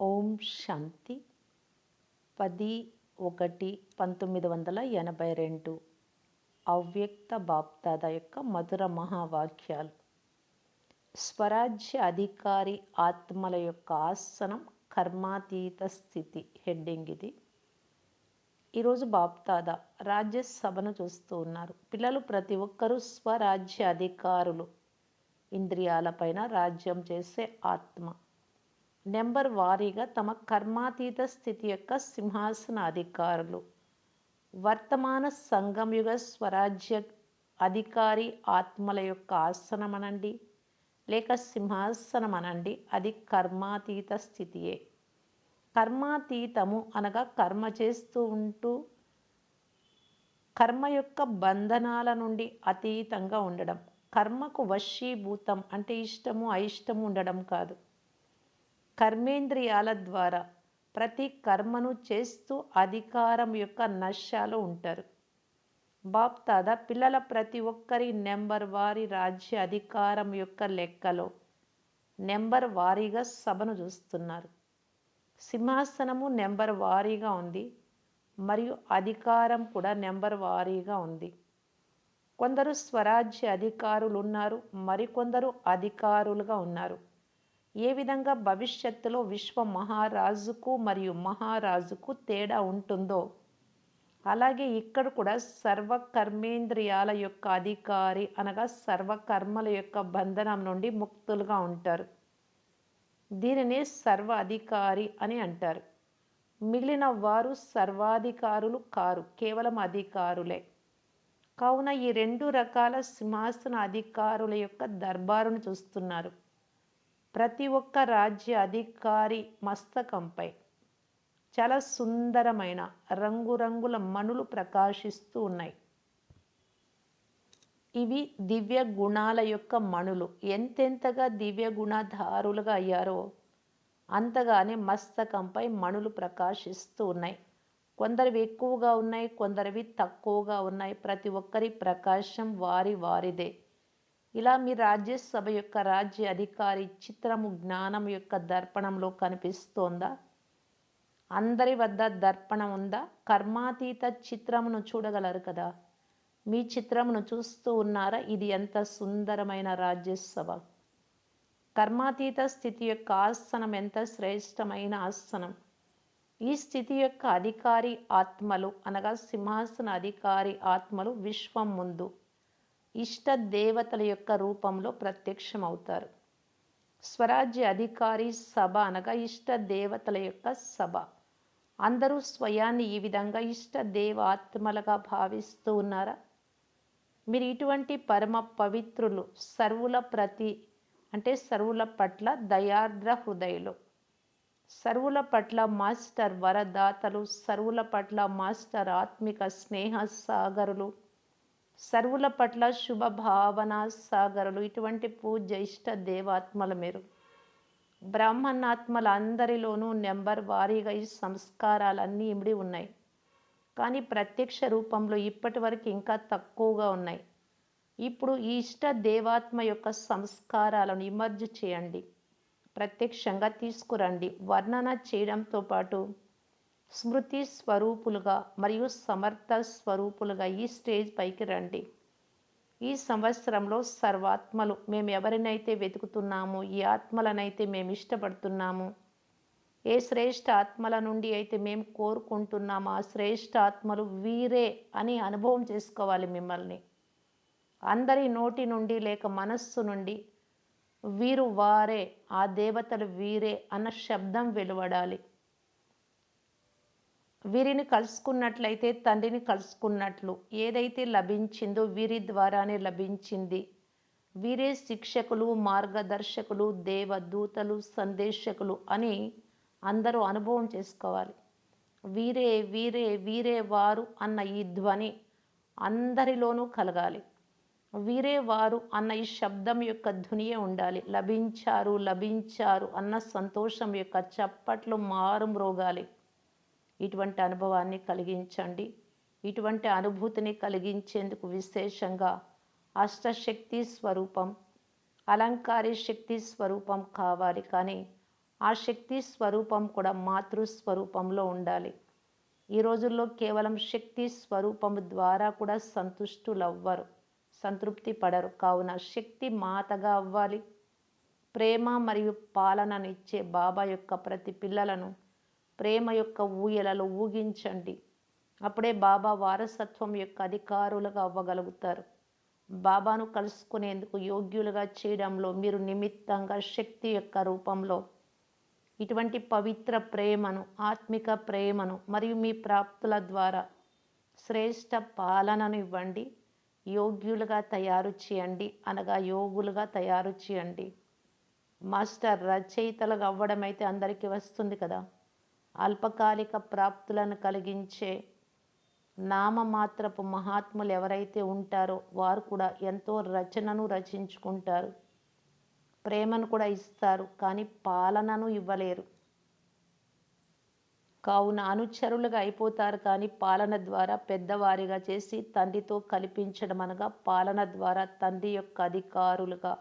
ఓం శాంతి. పది ఒకటి పంతొమ్మిది వందల ఎనభై రెండు. అవ్యక్త బాప్దాద యొక్క మధుర మహావాక్యాలు. స్వరాజ్య అధికారి ఆత్మల యొక్క ఆసనం కర్మాతీత స్థితి హెడ్డింగ్ ఇది. ఈరోజు బాప్దాద రాజ్యసభను చూస్తూ ఉన్నారు. పిల్లలు ప్రతి ఒక్కరూ స్వరాజ్య అధికారులు. ఇంద్రియాలపైన రాజ్యం చేసే ఆత్మ. నెంబర్ వారీగా తమ కర్మాతీత స్థితి యొక్క సింహాసన అధికారులు వర్తమాన సంగంయుగ స్వరాజ్య అధికారి ఆత్మల యొక్క ఆసనమనండి లేక సింహాసనం అనండి అది కర్మాతీత స్థితియే. కర్మాతీతము అనగా కర్మ చేస్తూ ఉంటూ కర్మ యొక్క బంధనాల నుండి అతీతంగా ఉండడం. కర్మకు వశీభూతం అంటే ఇష్టము అయిష్టము ఉండడం కాదు. కర్మేంద్రియాల ద్వారా ప్రతి కర్మను చేస్తూ అధికారం యొక్క నష్టాలు ఉంటారు. బాప్తాద పిల్లల ప్రతి ఒక్కరి నెంబర్ వారి రాజ్య అధికారం యొక్క లెక్కలో నెంబర్ వారీగా సభను చూస్తున్నారు. సింహాసనము నెంబర్ వారీగా ఉంది మరియు అధికారం కూడా నెంబర్ వారీగా ఉంది. కొందరు స్వరాజ్య అధికారులు ఉన్నారు మరికొందరు అధికారులుగా ఉన్నారు. ఏ విధంగా భవిష్యత్తులో విశ్వ మహారాజుకు మరియు మహారాజుకు తేడా ఉంటుందో. అలాగే ఇక్కడ కూడా సర్వకర్మేంద్రియాల యొక్క అధికారి అనగా సర్వకర్మల యొక్క బంధనం నుండి ముక్తులుగా ఉంటారు. దీనిని సర్వ అధికారి అని అంటారు. మిగిలిన వారు సర్వాధికారులు కారు కేవలం అధికారులే. కావున ఈ రెండు రకాల సింహాసన అధికారుల యొక్క దర్బారును చూస్తున్నారు. ప్రతి ఒక్క రాజ్య అధికారి మస్తకంపై చాలా సుందరమైన రంగురంగుల మణులు ప్రకాశిస్తూ ఉన్నాయి. ఇవి దివ్య గుణాల యొక్క మణులు. ఎంతెంతగా దివ్య గుణధారులుగా అయ్యారో అంతగానే మస్తకంపై మణులు ప్రకాశిస్తూ ఉన్నాయి. కొందరివి ఎక్కువగా ఉన్నాయి కొందరివి తక్కువగా ఉన్నాయి. ప్రతి ఒక్కరి ప్రకాశం వారి వారిదే. ఇలా మీ రాజ్యసభ యొక్క రాజ్య అధికారి చిత్రము జ్ఞానం యొక్క దర్పణంలో కనిపిస్తోందా? అందరి వద్ద దర్పణం ఉందా? కర్మాతీత చిత్రమును చూడగలరు కదా. మీ చిత్రమును చూస్తూ ఉన్నారా? ఇది ఎంత సుందరమైన రాజ్యసభ. కర్మాతీత స్థితి యొక్క ఆసనం ఎంత శ్రేష్టమైన ఆసనం. ఈ స్థితి యొక్క అధికారి ఆత్మలు అనగా సింహాసన అధికారి ఆత్మలు విశ్వం ముందు. ఇష్ట దేవతల యొక్క రూపంలో ప్రత్యక్షమవుతారు. స్వరాజ్య అధికారి సభ అనగా ఇష్ట దేవతల యొక్క సభ. అందరూ స్వయాన్ని ఈ విధంగా ఇష్ట దేవాత్మలుగా భావిస్తూ ఉన్నారా? మీరు ఇటువంటి పరమ పవిత్రులు సర్వుల ప్రతి అంటే సర్వుల పట్ల దయార్ద్ర హృదయులు. సర్వుల పట్ల మాస్టర్ వరదాతలు సర్వుల పట్ల మాస్టర్ ఆత్మిక స్నేహ సాగరులు. సర్వుల పట్ల శుభ భావన సాగరులు. ఇటువంటి పూజ ఇష్ట దేవాత్మల మీరు. బ్రాహ్మణాత్మల అందరిలోనూ నెంబర్ వారీగా ఈ సంస్కారాలన్నీ ఇమిడి ఉన్నాయి. కానీ ప్రత్యక్ష రూపంలో ఇప్పటి వరకు ఇంకా తక్కువగా ఉన్నాయి. ఇప్పుడు ఈ ఇష్ట దేవాత్మ యొక్క సంస్కారాలను ఇమర్జ్ చేయండి. ప్రత్యక్షంగా తీసుకురండి. వర్ణన చేయడంతో పాటు స్మృతి స్వరూపులుగా మరియు సమర్థ స్వరూపులుగా ఈ స్టేజ్ పైకి రండి. ఈ సంవత్సరంలో సర్వాత్మలు మేము ఎవరినైతే వెతుకుతున్నామో ఈ ఆత్మలనైతే మేము ఇష్టపడుతున్నాము ఏ శ్రేష్ఠ ఆత్మల నుండి అయితే మేము కోరుకుంటున్నామో ఆ శ్రేష్ఠ ఆత్మలు వీరే అని అనుభవం చేసుకోవాలి మిమ్మల్ని. అందరి నోటి నుండి లేక మనస్సు నుండి వీరు వారే ఆ దేవతలు వీరే అన్న శబ్దం వెలువడాలి. వీరిని కలుసుకున్నట్లయితే తండ్రిని కలుసుకున్నట్లు. ఏదైతే లభించిందో వీరి ద్వారానే లభించింది. వీరే శిక్షకులు మార్గదర్శకులు దేవదూతలు సందేశకులు అని అందరూ అనుభవం చేసుకోవాలి. వీరే వీరే వీరే వారు అన్న ఈ ధ్వని అందరిలోనూ కలగాలి. వీరే వారు అన్న ఈ శబ్దం యొక్క ధ్వనియే ఉండాలి. లభించారు లభించారు అన్న సంతోషం యొక్క చప్పట్లు మారుమ్రోగాలి. ఇటువంటి అనుభవాన్ని కలిగించండి. ఇటువంటి అనుభూతిని కలిగించేందుకు విశేషంగా అష్టశక్తి స్వరూపం అలంకారి శక్తి స్వరూపం కావాలి. కానీ ఆ శక్తి స్వరూపం కూడా మాతృస్వరూపంలో ఉండాలి. ఈ రోజుల్లో కేవలం శక్తి స్వరూపం ద్వారా కూడా సంతుష్టులవ్వరు సంతృప్తి పడరు. కావున శక్తి మాతగా అవ్వాలి. ప్రేమ మరియు పాలననిచ్చే బాబా యొక్క ప్రతి పిల్లలను ప్రేమ యొక్క ఊయలలో ఊగించండి. అప్పుడే బాబా వారసత్వం యొక్క అధికారులుగా అవ్వగలుగుతారు. బాబాను కలుసుకునేందుకు యోగ్యులుగా చేయడంలో మీరు నిమిత్తంగా శక్తి యొక్క రూపంలో. ఇటువంటి పవిత్ర ప్రేమను ఆత్మిక ప్రేమను మరియు మీ ప్రాప్తుల ద్వారా శ్రేష్ట పాలనను ఇవ్వండి. యోగ్యులుగా తయారు చేయండి. అనగా యోగులుగా తయారు చేయండి. మాస్టర్ రచయితలుగా అవ్వడం అయితే అందరికీ వస్తుంది కదా. అల్పకాలిక ప్రాప్తులను కలిగించే నామమాత్రపు మహాత్ములు ఎవరైతే ఉంటారో వారు కూడా ఎంతో రచనను రచించుకుంటారు. ప్రేమను కూడా ఇస్తారు కానీ పాలనను ఇవ్వలేరు. కావున అనుచరులుగా అయిపోతారు కానీ పాలన ద్వారా పెద్దవారిగా చేసి తండ్రితో కల్పించడం అనగా పాలన ద్వారా తండ్రి యొక్క అధికారులుగా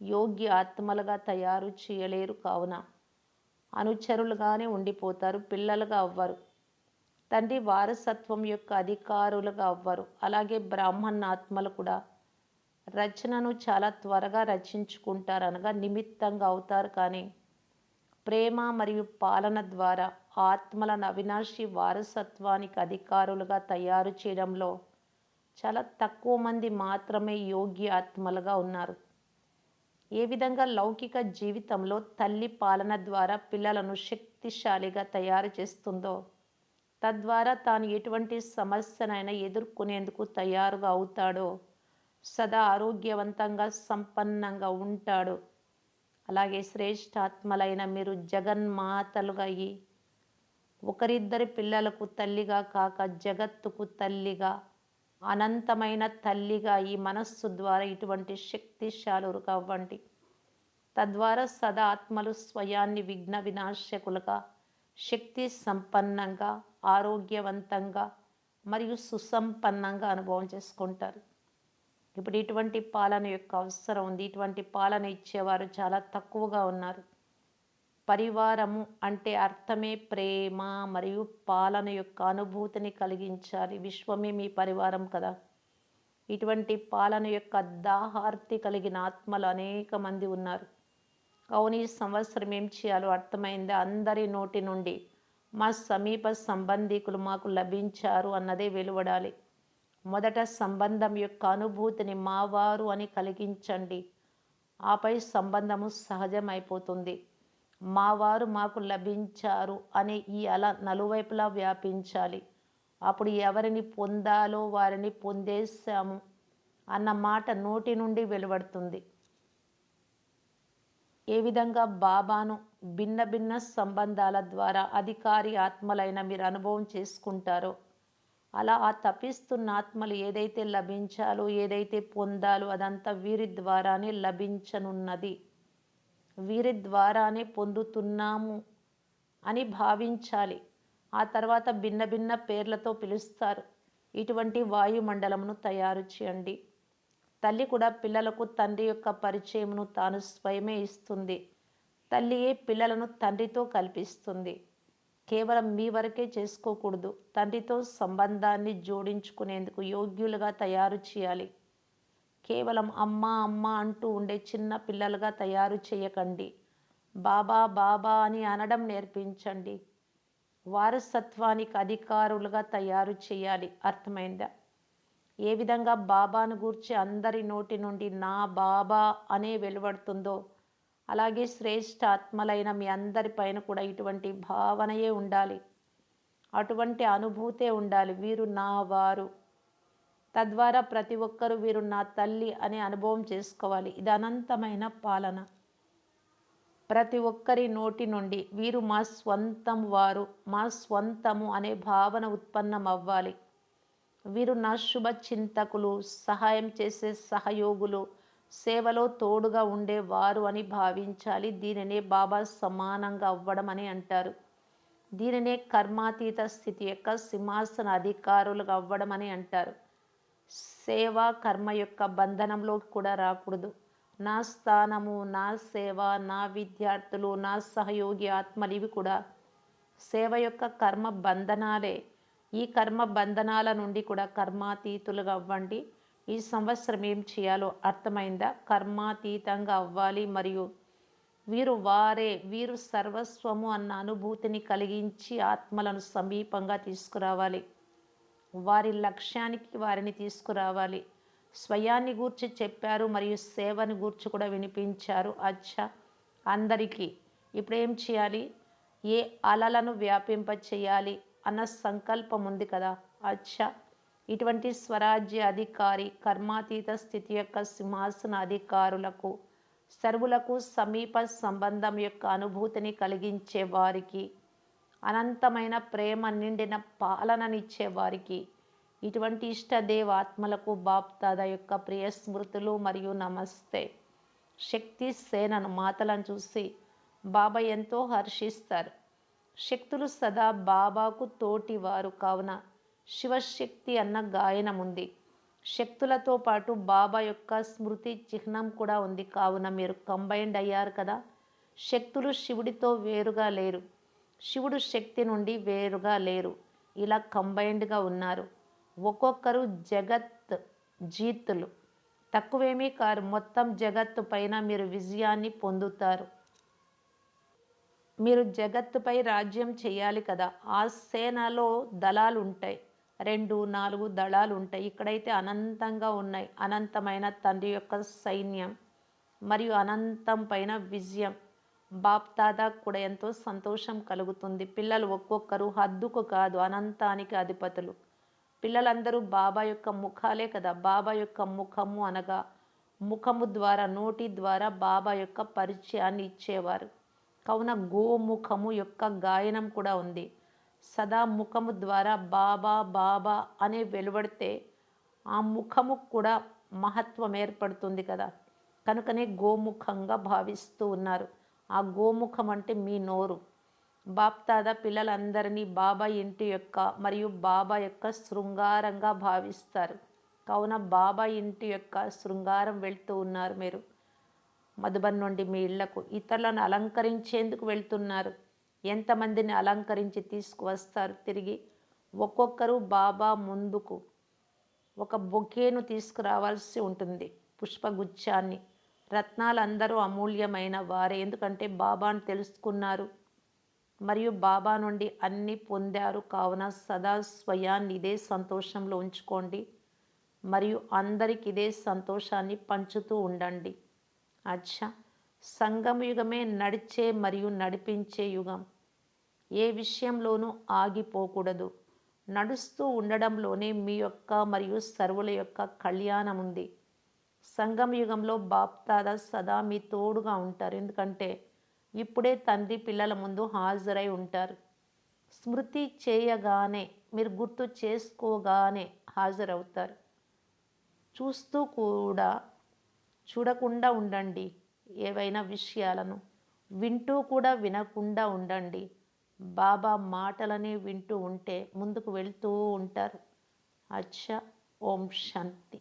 యోగ్య ఆత్మలుగా తయారు చేయలేరు కావున. అనుచరులుగానే ఉండిపోతారు పిల్లలుగా అవ్వరు. తండ్రి వారసత్వం యొక్క అధికారులుగా అవ్వరు. అలాగే బ్రాహ్మణ ఆత్మలు కూడా రచనను చాలా త్వరగా రచించుకుంటారు అనగా నిమిత్తంగా అవుతారు. కానీ ప్రేమ మరియు పాలన ద్వారా ఆత్మలను అవినాశి వారసత్వానికి అధికారులుగా తయారు చేయడంలో చాలా తక్కువ మంది మాత్రమే యోగ్య ఆత్మలుగా ఉన్నారు. ఏ విధంగా లౌకిక జీవితంలో తల్లి పాలన ద్వారా పిల్లలను శక్తిశాలిగా తయారు చేస్తుందో తద్వారా తాను ఎటువంటి సమస్యనైనా ఎదుర్కొనేందుకు తయారుగా అవుతాడో సదా ఆరోగ్యవంతంగా సంపన్నంగా ఉంటాడు. అలాగే శ్రేష్టాత్మలైన మీరు జగన్మాతలుగా అయ్యి ఒకరిద్దరి పిల్లలకు తల్లిగా కాక జగత్తుకు తల్లిగా అనంతమైన తల్లిగా ఈ మనస్సు ద్వారా ఇటువంటి శక్తిశాలురుగా అవ్వండి తద్వారా సదా ఆత్మలు స్వయాన్ని విఘ్న వినాశకులుగా శక్తి సంపన్నంగా ఆరోగ్యవంతంగా మరియు సుసంపన్నంగా అనుభవం చేసుకుంటారు. ఇప్పుడు ఇటువంటి పాలన యొక్క అవసరం ఉంది. ఇటువంటి పాలన ఇచ్చేవారు చాలా తక్కువగా ఉన్నారు. పరివారము అంటే అర్థమే ప్రేమ మరియు పాలన యొక్క అనుభూతిని కలిగించాలి. విశ్వమే మీ పరివారం కదా. ఇటువంటి పాలన యొక్క దాహార్తి కలిగిన ఆత్మలు అనేక మంది ఉన్నారు. అవును ఈ సంవత్సరం ఏం చేయాలో అర్థమైంది? అందరి నోటి నుండి మా సమీప సంబంధికులు మాకు లభించారు అన్నదే వెలువడాలి. మొదట సంబంధం యొక్క అనుభూతిని మావారు అని కలిగించండి. ఆపై సంబంధము సహజమైపోతుంది. మా వారు మాకు లభించారు అనే ఈ అల నలువైపులా వ్యాపించాలి. అప్పుడు ఎవరిని పొందాలో వారిని పొందేశాము అన్న మాట నోటి నుండి వెలువడుతుంది. ఏ విధంగా బాబాను భిన్న భిన్న సంబంధాల ద్వారా అధికారి ఆత్మలైన మీరు అనుభవం చేసుకుంటారో అలా ఆ తప్పిస్తున్న ఆత్మలు ఏదైతే లభించాలో ఏదైతే పొందాలో అదంతా వీరి ద్వారానే లభించనున్నది. వీరి ద్వారానే పొందుతున్నాము అని భావించాలి. ఆ తర్వాత భిన్న భిన్న పేర్లతో పిలుస్తారు. ఇటువంటి వాయుమండలమును తయారు చేయండి. తల్లి కూడా పిల్లలకు తండ్రి యొక్క పరిచయమును తాను స్వయమే ఇస్తుంది. తల్లియే పిల్లలను తండ్రితో కల్పిస్తుంది. కేవలం మీ వరకే చేసుకోకూడదు. తండ్రితో సంబంధాన్ని జోడించుకునేందుకు యోగ్యులుగా తయారు చేయాలి. కేవలం అమ్మ అమ్మ అంటూ ఉండే చిన్న పిల్లలుగా తయారు చేయకండి. బాబా బాబా అని అనడం నేర్పించండి. వారసత్వానికి అధికారులుగా తయారు చేయాలి. అర్థమైందా? ఏ విధంగా బాబాను గూర్చి అందరి నోటి నుండి నా బాబా అనే వెలువడుతుందో అలాగే శ్రేష్ఠ ఆత్మలైన మీ అందరిపైన కూడా ఇటువంటి భావనయే ఉండాలి. అటువంటి అనుభూతే ఉండాలి. వీరు నా వారు. తద్వారా ప్రతి ఒక్కరూ వీరు నా తల్లి అనే అనుభవం చేసుకోవాలి. ఇది అనంతమైన పాలన. ప్రతి ఒక్కరి నోటి నుండి వీరు మా స్వంతం వారు మా స్వంతము అనే భావన ఉత్పన్నం అవ్వాలి వీరు నా శుభ చింతకులు సహాయం చేసే సహయోగులు సేవలో తోడుగా ఉండే వారు అని భావించాలి. దీనినే బాబా సమానంగా అవ్వడం అని అంటారు. దీనినే కర్మాతీత స్థితి యొక్క సింహాసన అధికారులుగా అవ్వడం అని అంటారు. సేవా కర్మ యొక్క బంధనంలో కూడా రాకూడదు. నా స్థానము నా సేవ నా విద్యార్థులు నా సహయోగి ఆత్మలు ఇవి కూడా సేవ యొక్క కర్మ బంధనాలే. ఈ కర్మ బంధనాల నుండి కూడా కర్మాతీతులుగా అవ్వండి. ఈ సంవత్సరం ఏం చేయాలో అర్థమైందా? కర్మాతీతంగా అవ్వాలి మరియు వీరు వారే వీరు సర్వస్వము అన్న అనుభూతిని కలిగించి ఆత్మలను సమీపంగా తీసుకురావాలి. వారి లక్ష్యానికి వారిని తీసుకురావాలి. స్వయాన్ని గూర్చి చెప్పారు మరియు సేవని గూర్చి కూడా వినిపించారు. అచ్చా! అందరికీ ఇప్పుడు ఏం చేయాలి? ఏ అలలను వ్యాపింప చేయాలి అన్న సంకల్పం ఉంది కదా? అచ్చా! ఇటువంటి స్వరాజ్య అధికారి కర్మాతీత స్థితి యొక్క సింహాసన అధికారులకు సర్వులకు సమీప సంబంధం యొక్క అనుభూతిని కలిగించే వారికి అనంతమైన ప్రేమ నిండిన పాలననిచ్చే వారికి ఇటువంటి ఇష్టదేవాత్మలకు బాప్తాద యొక్క ప్రియ స్మృతులు మరియు నమస్తే. శక్తి సేనను మాతలను చూసి బాబా ఎంతో హర్షిస్తారు. శక్తులు సదా బాబాకు తోటివారు కావున శివశక్తి అన్న గాయనం ఉంది. శక్తులతో పాటు బాబా యొక్క స్మృతి చిహ్నం కూడా ఉంది. కావున మీరు కంబైండ్ అయ్యారు కదా. శక్తులు శివుడితో వేరుగా లేరు. శివుడు శక్తి నుండి వేరుగా లేరు. ఇలా కంబైన్డ్గా ఉన్నారు. ఒక్కొక్కరు జగత్ జీతులు. తక్కువేమీ కారు. మొత్తం జగత్తు పైన మీరు విజయాన్ని పొందుతారు. మీరు జగత్తుపై రాజ్యం చేయాలి కదా. ఆ సేనలో దళాలు ఉంటాయి రెండు నాలుగు దళాలు ఉంటాయి ఇక్కడైతే అనంతంగా ఉన్నాయి. అనంతమైన తండ్రి యొక్క సైన్యం. మరియు అనంతం పైన విజయం. బాప్ దాదాకు కూడా ఎంతో సంతోషం కలుగుతుంది. పిల్లలు ఒక్కొక్కరు హద్దుకు కాదు అనంతానికి అధిపతులు. పిల్లలందరూ బాబా యొక్క ముఖాలే కదా. బాబా యొక్క ముఖము అనగా ముఖము ద్వారా నోటి ద్వారా బాబా యొక్క పరిచయాన్ని ఇచ్చేవారు. కావున గోముఖము యొక్క గాయనం కూడా ఉంది. సదా ముఖము ద్వారా బాబా బాబా అనే వెలువడితే ఆ ముఖము కూడా మహత్వం ఏర్పడుతుంది కదా. కనుకనే గోముఖంగా భావిస్తూ ఉన్నారు. ఆ గోముఖం అంటే మీ నోరు. బాప్తాద పిల్లలందరినీ బాబా ఇంటి యొక్క మరియు బాబా యొక్క శృంగారంగా భావిస్తారు. కావున బాబా ఇంటి యొక్క శృంగారం వెళ్తూ ఉన్నారు మీరు. మధుబన్ నుండి మీ ఇళ్ళకు ఇతరులను అలంకరించేందుకు వెళ్తున్నారు. ఎంతమందిని అలంకరించి తీసుకువస్తారు? తిరిగి ఒక్కొక్కరు బాబా ముందుకు ఒక బొకేను తీసుకురావాల్సి ఉంటుంది. పుష్పగుచ్చాన్ని రత్నాలందరూ అమూల్యమైన వారే. ఎందుకంటే బాబాను తెలుసుకున్నారు. మరియు బాబా నుండి అన్ని పొందారు. కావున సదా స్వయాన్ని ఇదే సంతోషంలో ఉంచుకోండి. మరియు అందరికి ఇదే సంతోషాన్ని పంచుతూ ఉండండి. అచ్చా! సంగమ యుగమే నడిచే మరియు నడిపించే యుగం. ఏ విషయంలోనూ ఆగిపోకూడదు. నడుస్తూ ఉండడంలోనే మీ యొక్క మరియు సర్వుల యొక్క కళ్యాణం ఉంది. సంగమ యుగంలో బాప్తాద సదా మీ తోడుగా ఉంటారు. ఎందుకంటే ఇప్పుడే తండ్రి పిల్లల ముందు హాజరై ఉంటారు. స్మృతి చేయగానే మీరు గుర్తు చేసుకోగానే హాజరవుతారు. చూస్తూ కూడా చూడకుండా ఉండండి ఏవైనా విషయాలను. వింటూ కూడా వినకుండా ఉండండి. బాబా మాటలని వింటూ ఉంటే ముందుకు వెళ్తూ ఉంటారు. అచ్చా ఓం శాంతి.